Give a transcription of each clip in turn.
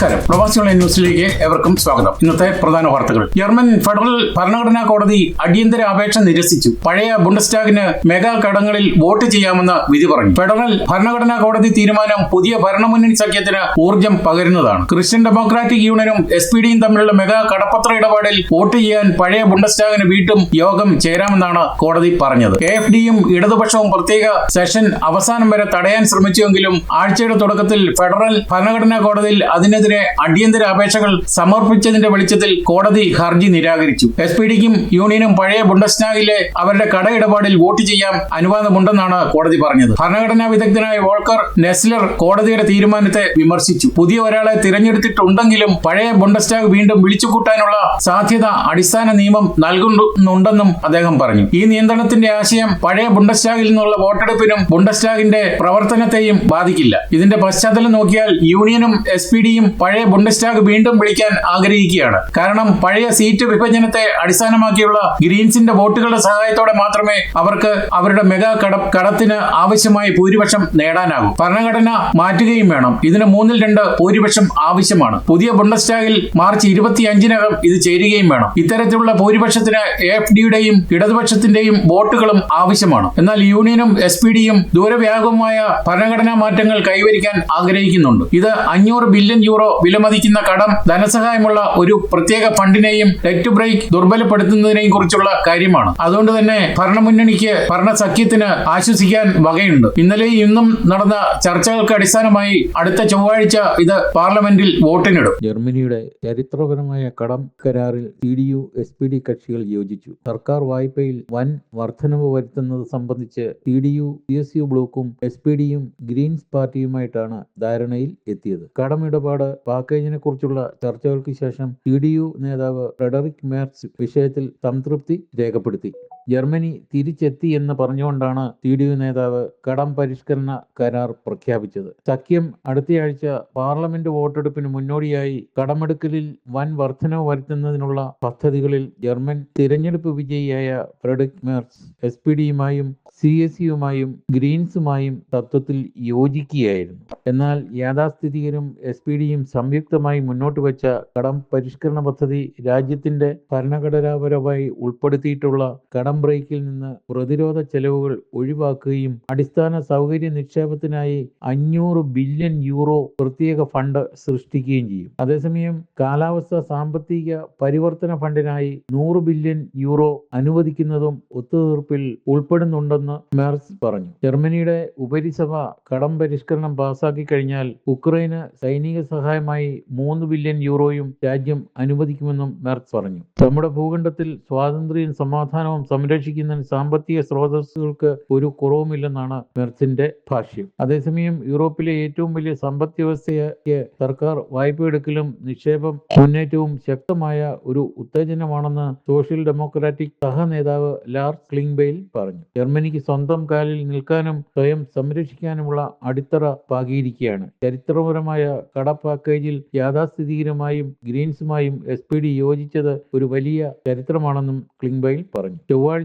നമസ്കാരം. പ്രവാസികളുടെ ന്യൂസിലേക്ക് ഏവർക്കും സ്വാഗതം. ഇന്നത്തെ പ്രധാന വാർത്തകൾ. ജർമ്മൻ ഫെഡറൽ ഭരണഘടനാ കോടതി അടിയന്തര അപേക്ഷ നിരസിച്ചു. പഴയ ബുണ്ടസ്റ്റാഗിന് മെഗാ കടങ്ങളിൽ വോട്ട് ചെയ്യാമെന്ന് വിധി പറഞ്ഞു. ഫെഡറൽ ഭരണഘടനാ കോടതി തീരുമാനം പുതിയ ഭരണമുന്നണി സഖ്യത്തിന് ഊർജം പകരുന്നതാണ്. ക്രിസ്ത്യൻ ഡെമോക്രാറ്റിക് യൂണിയനും എസ് പി ഡിയും തമ്മിലുള്ള മെഗാ കടപ്പത്ര ഇടപാടിൽ വോട്ട് ചെയ്യാൻ പഴയ ബുണ്ടസ്റ്റാഗിന് വീണ്ടും യോഗം ചേരാമെന്നാണ് കോടതി പറഞ്ഞത്. എ എഫ് ഡിയും ഇടതുപക്ഷവും പ്രത്യേക സെഷൻ അവസാനം വരെ തടയാൻ ശ്രമിച്ചുവെങ്കിലും ആഴ്ചയുടെ തുടക്കത്തിൽ ഫെഡറൽ ഭരണഘടനാ കോടതിയിൽ അതിനെതിരെ അടിയന്തര അപേക്ഷകൾ സമർപ്പിച്ചതിന്റെ വെളിച്ചത്തിൽ കോടതി ഹർജി നിരാകരിച്ചു. എസ് പി ഡിക്കും യൂണിയനും പഴയ ബുണ്ടസ്നാഗിലെ അവരുടെ കട ഇടപാടിൽ വോട്ട് ചെയ്യാൻ അനുവാദമുണ്ടെന്നാണ് കോടതി പറഞ്ഞത്. ഭരണഘടനാ വിദഗ്ധനായ വോൾക്കർ നെസ്ലർ കോടതിയുടെ തീരുമാനത്തെ വിമർശിച്ചു. പുതിയ ഒരാളെ തിരഞ്ഞെടുത്തിട്ടുണ്ടെങ്കിലും പഴയ ബുണ്ടസ്റ്റാഗ് വീണ്ടും വിളിച്ചുകൂട്ടാനുള്ള സാധ്യത അടിസ്ഥാന നിയമം നൽകുന്നുണ്ടെന്നും അദ്ദേഹം പറഞ്ഞു. ഈ നിയന്ത്രണത്തിന്റെ ആശയം പഴയ ബുണ്ടസ്റ്റാഗിൽ നിന്നുള്ള വോട്ടെടുപ്പിനും ബുണ്ടസ്റ്റാഗിന്റെ പ്രവർത്തനത്തെയും ബാധിക്കില്ല. ഇതിന്റെ പശ്ചാത്തലം നോക്കിയാൽ യൂണിയനും എസ് പി ഡിയും പഴയ ബുണ്ടസ്റ്റാഗ് വീണ്ടും വിളിക്കാൻ ആഗ്രഹിക്കുകയാണ്. കാരണം പഴയ സീറ്റ് വിഭജനത്തെ അടിസ്ഥാനമാക്കിയുള്ള ഗ്രീൻസിന്റെ വോട്ടുകളുടെ സഹായത്തോടെ മാത്രമേ അവർക്ക് അവരുടെ മെഗാ കട കടത്തിന് ആവശ്യമായ ഭൂരിപക്ഷം നേടാനാകൂ. ഭരണഘടന മാറ്റുകയും വേണം. ഇതിന് മൂന്നിൽ രണ്ട് ഭൂരിപക്ഷം ആവശ്യമാണ്. പുതിയ ബുണ്ടസ്റ്റാഗിൽ മാർച്ച് ഇരുപത്തിയഞ്ചിനകം ഇത് ചേരുകയും വേണം. ഇത്തരത്തിലുള്ള ഭൂരിപക്ഷത്തിന് എഫ് ഡിയുടെയും ഇടതുപക്ഷത്തിന്റെയും വോട്ടുകളും ആവശ്യമാണ്. എന്നാൽ യൂണിയനും എസ് പി ഡിയും ദൂരവ്യാപകമായ ഭരണഘടനാ മാറ്റങ്ങൾ കൈവരിക്കാൻ ആഗ്രഹിക്കുന്നുണ്ട്. ഇത് അഞ്ഞൂറ് ബില്യൺ യൂറോ വിലമതിക്കുന്ന കടം ധനസഹായമുള്ള ഒരു പ്രത്യേക ഫണ്ടിനെയും ലെറ്റ് ബ്രേക്ക് ദുർബലപ്പെടുത്തുന്നതിനെയും കുറിച്ചുള്ള കാര്യമാണ്. അതുകൊണ്ട് തന്നെ ഭരണമുന്നണിക്ക് ഭരണസഖ്യത്തിന് ആശ്വസിക്കാൻ വകയുണ്ട്. ഇന്നലെ ഇന്നും നടന്ന ചർച്ചകൾക്ക് അടിസ്ഥാനമായി അടുത്ത ചൊവ്വാഴ്ച ഇത് പാർലമെന്റിൽ വോട്ടിനിടും. ജർമ്മനിയുടെ ചരിത്രപരമായ കടം കരാറിൽ C D U S P D കക്ഷികൾ യോജിച്ചു. സർക്കാർ വായ്പയിൽ വൻ വർധനവ് വരുത്തുന്നത് സംബന്ധിച്ച് C D U P S U ബ്ലോക്കും എസ് പി ഡിയും ഗ്രീൻസ് പാർട്ടിയുമായിട്ടാണ് ധാരണയിൽ എത്തിയത്. കടമിടപാട് പാക്കേജിനെ കുറിച്ചുള്ള ചർച്ചകൾക്ക് ശേഷം സി ഡി യു നേതാവ് ഫ്രെഡറിക് മാർക്സ് വിഷയത്തിൽ സംതൃപ്തി രേഖപ്പെടുത്തി. ജർമ്മനി തിരിച്ചെത്തി എന്ന് പറഞ്ഞുകൊണ്ടാണ് ടി ഡി യു നേതാവ് കടം പരിഷ്കരണ കരാർ പ്രഖ്യാപിച്ചത്. സഖ്യം അടുത്തയാഴ്ച പാർലമെന്റ് വോട്ടെടുപ്പിന് മുന്നോടിയായി കടമെടുക്കലിൽ വൻ വർധനവ് വരുത്തുന്നതിനുള്ള പദ്ധതികളിൽ ജർമ്മൻ തിരഞ്ഞെടുപ്പ് വിജയിയായ ഫ്രെഡറിക് മേർസ് എസ് പി ഡിയുമായും സി എസ് യുമായും ഗ്രീൻസുമായും തത്വത്തിൽ യോജിക്കുകയായിരുന്നു. എന്നാൽ യാഥാസ്ഥിതികരും എസ് പി ഡിയും സംയുക്തമായി മുന്നോട്ട് വെച്ച കടം പരിഷ്കരണ പദ്ധതി രാജ്യത്തിന്റെ ഭരണഘടനാപരമായി ഉൾപ്പെടുത്തിയിട്ടുള്ള കടം ബ്രേക്കിൽ നിന്ന് പ്രതിരോധ ചെലവുകൾ ഒഴിവാക്കുകയും അടിസ്ഥാന സൗകര്യ നിക്ഷേപത്തിനായി അഞ്ഞൂറ് ബില്യൺ യൂറോ പ്രത്യേക ഫണ്ട് സൃഷ്ടിക്കുകയും ചെയ്യും. അതേസമയം കാലാവസ്ഥ സാമ്പത്തിക പരിവർത്തന ഫണ്ടിനായി നൂറ് ബില്യൺ യൂറോ അനുവദിക്കുന്നതും ഒത്തുതീർപ്പിൽ ഉൾപ്പെടുന്നുണ്ടെന്ന് മെർസ് പറഞ്ഞു. ജർമ്മനിയുടെ ഉപരിസഭ കടം പരിഷ്കരണം പാസാക്കി കഴിഞ്ഞാൽ ഉക്രൈന് സൈനിക സഹായമായി മൂന്ന് ബില്യൺ യൂറോയും രാജ്യം അനുവദിക്കുമെന്നും മെർസ് പറഞ്ഞു. നമ്മുടെ ഭൂഖണ്ഡത്തിൽ സ്വാതന്ത്ര്യവും സമാധാനവും സംരക്ഷിക്കുന്നതിന് സാമ്പത്തിക സ്രോതസ്സുകൾക്ക് ഒരു കുറവുമില്ലെന്നാണ് മെർസിന്റെ ഭാഷ്യം. അതേസമയം യൂറോപ്പിലെ ഏറ്റവും വലിയ സമ്പദ് വ്യവസ്ഥയ്ക്ക് സർക്കാർ വായ്പ എടുക്കലും നിക്ഷേപം മുന്നേറ്റവും ശക്തമായ ഒരു ഉത്തേജനമാണെന്ന് സോഷ്യൽ ഡെമോക്രാറ്റിക് സഹനേതാവ് ലാർസ് ക്ലിംഗ്ബെയിൽ പറഞ്ഞു. ജർമ്മനിക്ക് സ്വന്തം കാലിൽ നിൽക്കാനും സ്വയം സംരക്ഷിക്കാനുമുള്ള അടിത്തറ പാകിയിരിക്കുകയാണ്. ചരിത്രപരമായ കട പാക്കേജിൽ യാഥാസ്ഥിതികരുമായും ഗ്രീൻസുമായും എസ് യോജിച്ചത് ഒരു വലിയ ചരിത്രമാണെന്നും ക്ലിംഗ്ബെയിൽ പറഞ്ഞു. ചൊവ്വാഴ്ച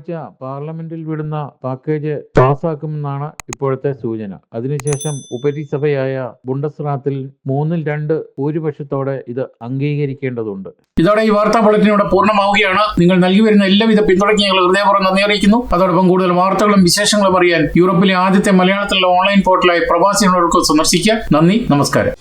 പാർലമെന്റിൽ വിടുന്ന പാക്കേജ് പാസാക്കുമെന്നാണ് ഇപ്പോഴത്തെ സൂചന. അതിനുശേഷം ഉപരിസഭയായ ബുണ്ടസ്റാത്തിൽ മൂന്നിൽ രണ്ട് ഭൂരിപക്ഷത്തോടെ ഇത് അംഗീകരിക്കേണ്ടതുണ്ട്. ഇതോടെ ഈ വാർത്താ ബുള്ളറ്റിനോട് പൂർണമാവുകയാണ്. നിങ്ങൾ നൽകി വരുന്ന എല്ലാവിധ പിന്തുണയ്ക്ക് ഞങ്ങൾ ഹൃദയപൂർവം നന്ദി അറിയിക്കുന്നു. അതോടൊപ്പം കൂടുതൽ വാർത്തകളും വിശേഷങ്ങളും അറിയാൻ യൂറോപ്പിലെ ആദ്യത്തെ മലയാളത്തിലുള്ള ഓൺലൈൻ പോർട്ടലായി പ്രവാസികളോട് സന്ദർശിക്കുക. നന്ദി നമസ്കാരം.